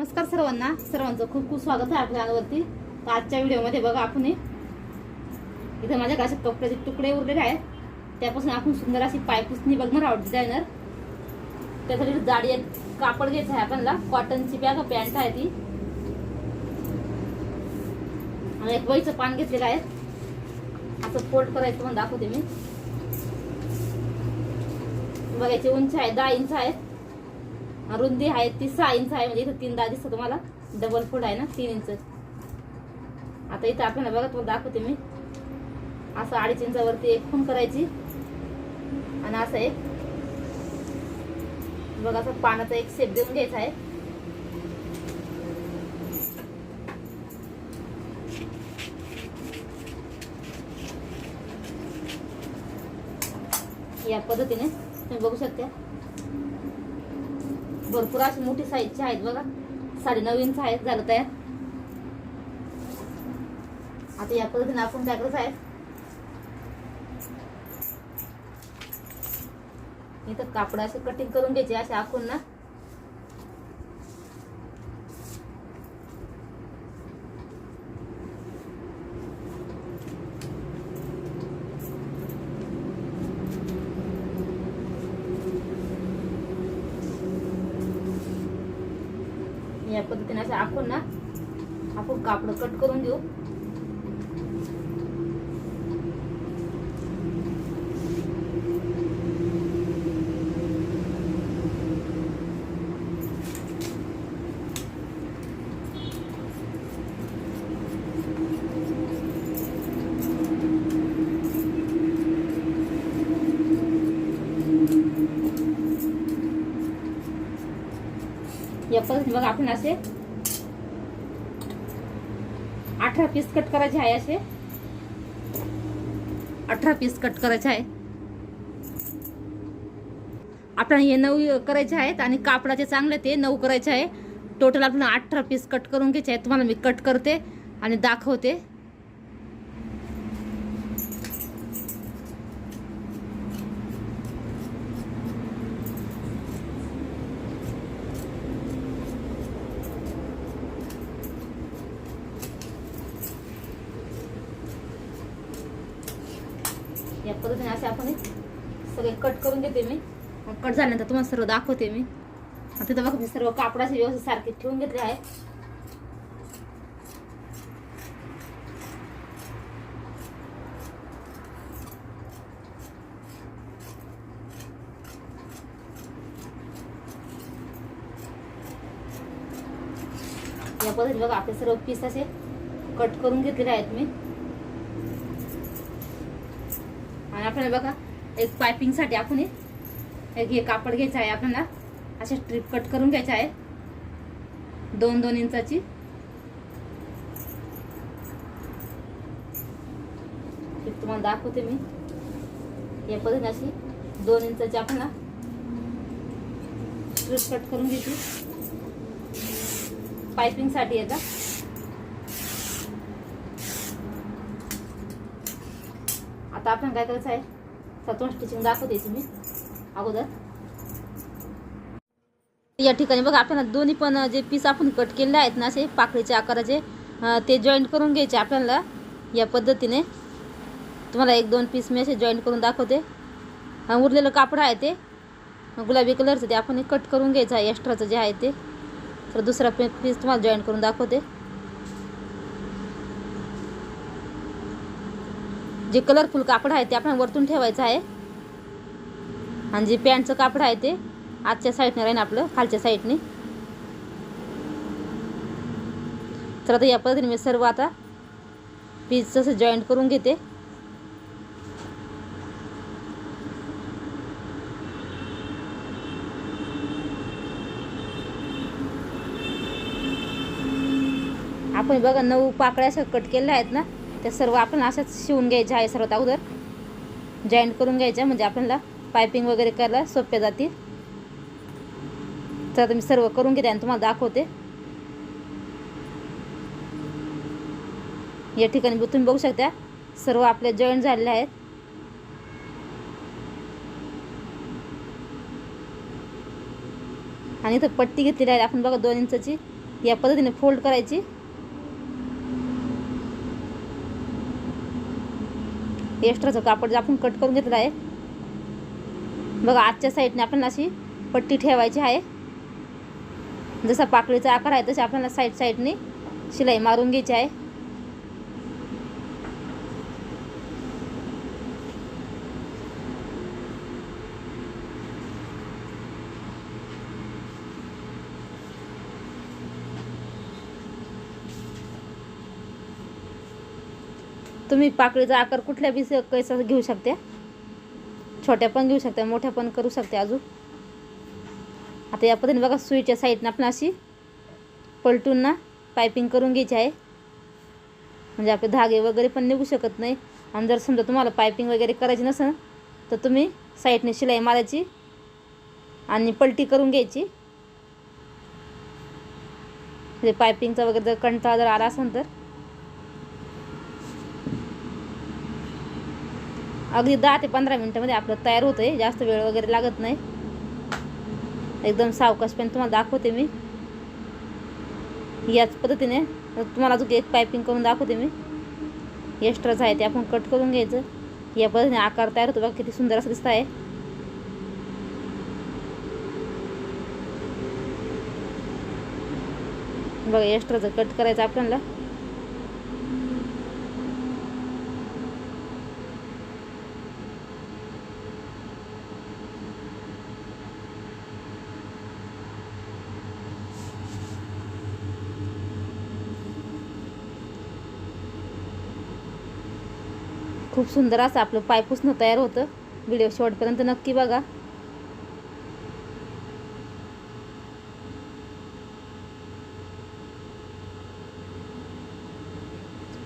नमस्कार सर्वांना. सर्वांचं खूप खूप स्वागत आहे आपल्या चॅनलवरती तर आजच्या व्हिडिओमध्ये बघा आपण इथं माझ्या असे कपड्याचे तुकडे उरलेले आहेत. त्यापासून आपण सुंदर अशी पायपुसणी बघणार आहोत डिझायनर त्यासाठी जाडी कापड घ्यायचं आहे आपल्याला. कॉटनची बॅग पॅन्ट आहे ती. आणि एक वहीचं पान घेतलेलं आहे. असं फोल्ड करायचं म्हणून दाखवते मी. बघायची उंच उंची आहे दहा इंच आहे. रुंदी आहे ती सहा इंच आहे म्हणजे इथं तीन दहा दिसतं तुम्हाला. डबल फूट आहे ना तीन इंच आता इथं आपल्याला बघा तुम्हाला दाखवते मी. असं अडीच इंचावरती एक खून करायची. आणि असं एक. बघा असं पानाचा एक शेप देऊन घ्यायचा आहे. या पद्धतीने तुम्ही बघू शकता. भरपूर अशी मोठी साईजची आहेत बघा. साडे नऊ इंच आहेत झालं तयार. आता या पद्धतीने आपण काय करायचं आहे इथं कापड असे कटिंग करून घ्यायचे असे आखून. ना या आपण ना आपण कापड कट करून देऊ. या पद्धतीने बघा आपण असे अठरा पीस कट करायचे आहे असे. अठरा पीस कट करायचे आहे. आपल्याला हे नऊ करायचे आहेत आणि कापडाचे चांगले ते नऊ करायचे आहे. टोटल आपण अठरा पीस कट करून घ्यायचे आहेत. तुम्हाला मी कट करते आणि दाखवते या पद्धतीने असे आपण हे सगळे कट मी. कट झाल्यानंतर तुम्हाला सर्व दाखवते मी. तिथं बघा मी सर्व कापडाचे व्यवस्थित सारखे ठेवून घेतले आहे या पद्धतीने बघा आपले सर्व पीस असे कट करून घेतलेले आहेत मी. आणि आपल्याला बघा एक पायपिंगसाठी आपण हे एक हे कापड घ्यायचं आहे आपल्याला. अशा स्ट्रीप कट करून घ्यायचं आहे दोन दोन इंचाची. तुम्हाला दाखवते मी. या पद्धतीने अशी दोन इंचाची आपल्याला स्ट्रीप कट करून घ्यायची. पायपिंगसाठी येतात आता आपण काय करायचं आहे? सत्वन स्टिचिंग दाखवते तुम्ही. अगोदर. या ठिकाणी बघा आपल्याला दोन्ही पण जे पीस आपण कट केलेले आहेत ना असे पाकळीच्या आकाराचे ते जॉईंट करून घ्यायचे आपल्याला या पद्धतीने. तुम्हाला एक दोन पीस मी असे जॉईंट करून दाखवते. उरलेलं कापड आहे ते. गुलाबी कलरचं ते आपण कट करून घ्यायचं आहे एक्स्ट्राचं जे आहे ते. तर दुसरा पीस तुम्हाला जॉईंट करून दाखवते. जे कलरफुल कापड आहे ते आपण वरतून ठेवायचं आहे. आणि जे पॅन्टचं कापड आहे ते आजच्या साईडने राहील आपलं खालच्या साईडने. तर आता या पद्धतीने मी सर्व आता पीस जसं जॉईंट करून घेते. आपण बघा नऊ पाकळ्या अशा कट केलेल्या आहेत ना त्या सर्व आपण अशाच शिवून घ्यायच्या आहे सर्वात अगोदर. जॉईंट करून घ्यायच्या म्हणजे आपल्याला पायपिंग वगैरे करायला सोप्या जातील. तर आता मी सर्व करून घेते आणि तुम्हाला दाखवते. या ठिकाणी तुम्ही बघू शकता सर्व आपले जॉईंट झालेले आहेत. आणि इथं पट्टी घेतलेली आहे. आपण बघा दोन इंचाची. या पद्धतीने फोल्ड करायची. एक्स्ट्राचं कापड आपण कट करून घेतलं आहे. बघा आजच्या साईडने आपण अशी पट्टी ठेवायची आहे. जसा पाकळीचा आकार आहे तसे आपल्याला साईड साईडने शिलाई मारून घ्यायची आहे. तुम्ही पाकळीचा आकार कुठल्या बी कैसा घेऊ शकता. छोट्या पण घेऊ शकता मोठ्या पण करू शकते अजून. आता या पद्धतीने बघा सुईच्या साईडनं आपण अशी पलटून ना पायपिंग करून घ्यायची आहे. म्हणजे आपले धागे वगैरे पण निघू शकत नाही. आणि जर समजा तुम्हाला पायपिंग वगैरे करायची नसेल तर तुम्ही साईडने शिलाई मारायची आणि पलटी करून घ्यायची. म्हणजे पायपिंगचा वगैरे जर कंटाळा जर आला असेल तर. अगदी दहा ते पंधरा मिनटामध्ये आपलं तयार होतं आहे जास्त वेळ वगैरे लागत नाही. एकदम सावकाश पण तुम्हाला दाखवते मी. याच पद्धतीने तुम्हाला अजून एक पायपिंग करून दाखवते मी. एक्स्ट्राच आहे ते आपण कट करून घ्यायचं. या पद्धतीने आकार तयार होतो. बघा किती सुंदर असं दिसत आहे. बघा एक्स्ट्राचं कट करायचं आपल्याला. खूप सुंदर असं आपलं पायपुसणं तयार होतं. व्हिडिओ शेवटपर्यंत नक्की बघा.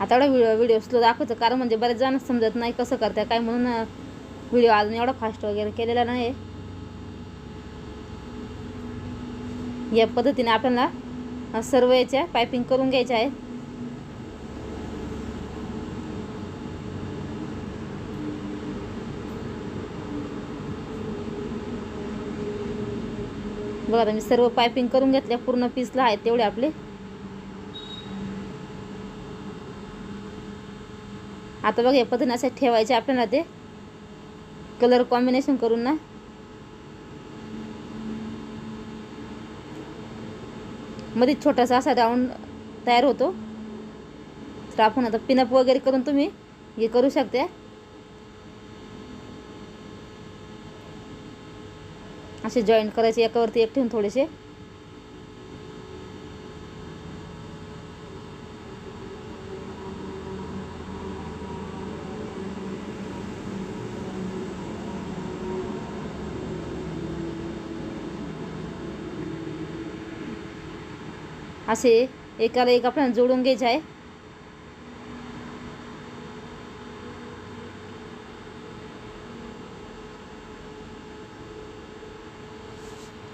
आता एवढा व्हिडिओ व्हिडिओ स्लो दाखवतो कारण म्हणजे बरेच जण समजत नाही कसं करताय काय म्हणून व्हिडिओ अजून एवढा फास्ट वगैरे केलेला नाही या पद्धतीने आपल्याला सर्व याच्या पायपिंग करून घ्यायच्या आहे बघा आता मी सर्व पायपिंग करून घेतल्या पूर्ण पीसला आहेत तेवढे आपले. आता बघा या पद्धतीने असे ठेवायचे आपल्याला ते. कलर कॉम्बिनेशन करून ना. मध्ये छोटासा असा राऊंड तयार होतो. तर आपण आता पिनअप वगैरे करून तुम्ही हे करू शकते. असे जॉईंट करायचे एकावरती एक ठेवून थोडेसे. असे एकाला एक आपल्याला जोडून घ्यायचं आहे.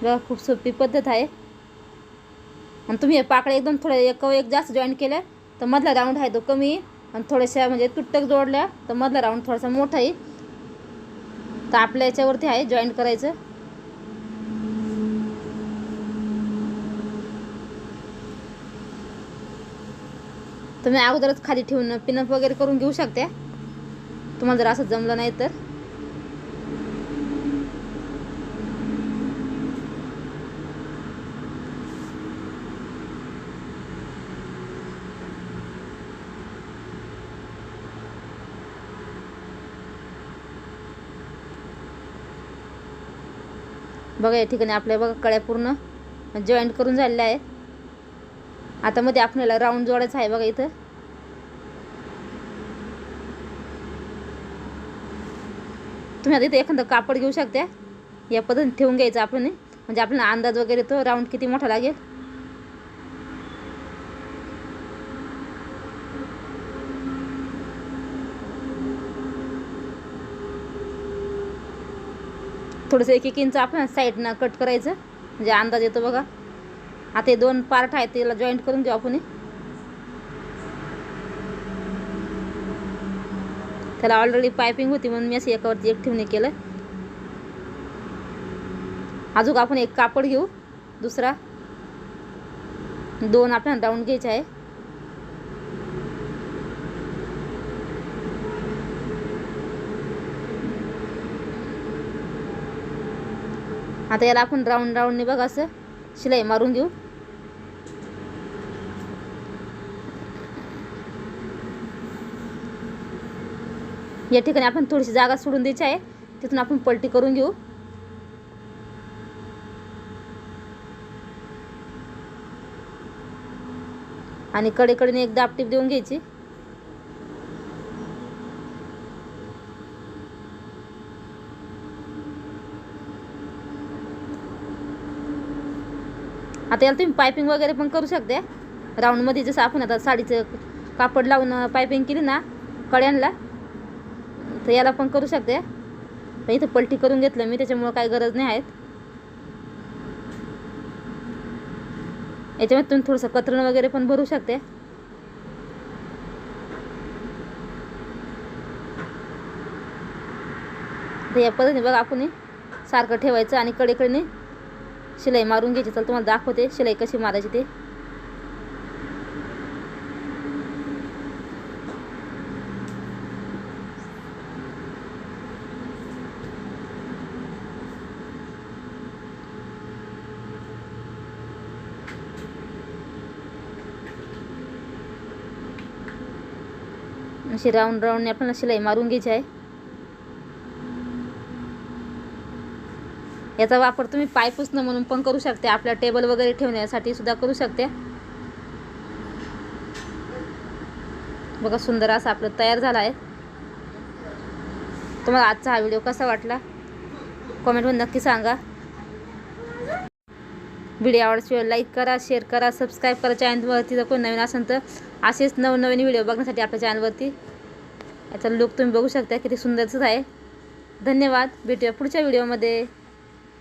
बघा खूप सोपी पद्धत आहे. आणि तुम्ही हे पाकळे एकदम थोड्या एक एक जास्त जॉईन केल्या तर मधला राऊंड आहे तो कमी. आणि थोड्याशा म्हणजे तुटक जोडल्या तर मधला राऊंड थोडासा मोठा आहे. तर आपल्या याच्यावरती आहे जॉईन करायचं. तुम्ही अगोदरच खाली ठेवून पिनअप वगैरे करून घेऊ शकता. तुम्हाला जर असं जमलं नाही तर. बघा या ठिकाणी आपल्या बघा कळ्या पूर्ण जॉईंट करून झालेल्या आहे आता मध्ये आपल्याला राऊंड जोडायचं आहे बघा इथं. तुम्ही आता इथे एखादं कापड घेऊ शकता. या पद्धतीने ठेवून घ्यायचं आपण. म्हणजे आपल्याला अंदाज वगैरे तो राऊंड किती मोठा लागेल? थोडंसं एक एक इंच आपण साईडनं कट करायचं. म्हणजे अंदाज येतो बघा. आता हे दोन पार्ट आहेत त्याला जॉईंट करून घेऊ आपण त्याला ऑलरेडी पायपिंग होती म्हणून मी असं एकावरती एक ठेवणे केलं अजून आपण एक कापड घेऊ. दुसरा. दोन आपल्याला राऊंड घ्यायचे आहे. आता याला आपण राऊंड राऊंडने बघा असं. शिलाई मारून घेऊ. या ठिकाणी आपण थोडीशी जागा सोडून द्यायची आहे. तिथून आपण पलटी करून घेऊ. आणि कडेकडेने एक दापटीप देऊन घ्यायची. आता याला तुम्ही पायपिंग वगैरे पण करू शकते. राऊंडमध्ये जसं आपण आता साडीचं कापड लावून पायपिंग केली ना कड्यांना तर याला पण करू शकते. पण इथं पलटी करून घेतलं मी त्याच्यामुळं काही गरज नाही आहेत याच्यामध्ये तुम्ही थोडंसं कतरण वगैरे पण भरू शकते. तर या पद्धतीने बघा आपण सारखं ठेवायचं आणि कडेकडे शिलाई मारून घ्यायची. चल तुम्हाला दाखवते शिलाई कशी मारायची ते. अशी राऊंड राऊंडने आपल्याला शिलाई मारून घ्यायची आहे. याचा वापर तुम्ही पाय पुसणं म्हणून पण करू शकते. आपल्या टेबल वगैरे ठेवण्यासाठी सुद्धा करू शकते. बघा सुंदर असं आपलं तयार झालं आहे तुम्हाला आजचा हा व्हिडिओ कसा वाटला? कॉमेंटमध्ये नक्की सांगा. व्हिडिओ वेळ लाईक करा शेअर करा सबस्क्राईब करा. चॅनलवरती जर कोण नवीन असेल तर असेच नवनवीन व्हिडिओ बघण्यासाठी आपल्या चॅनलवरती याचा लुक तुम्ही बघू शकता. किती सुंदरच आहे. धन्यवाद. भेटूया पुढच्या व्हिडिओमध्ये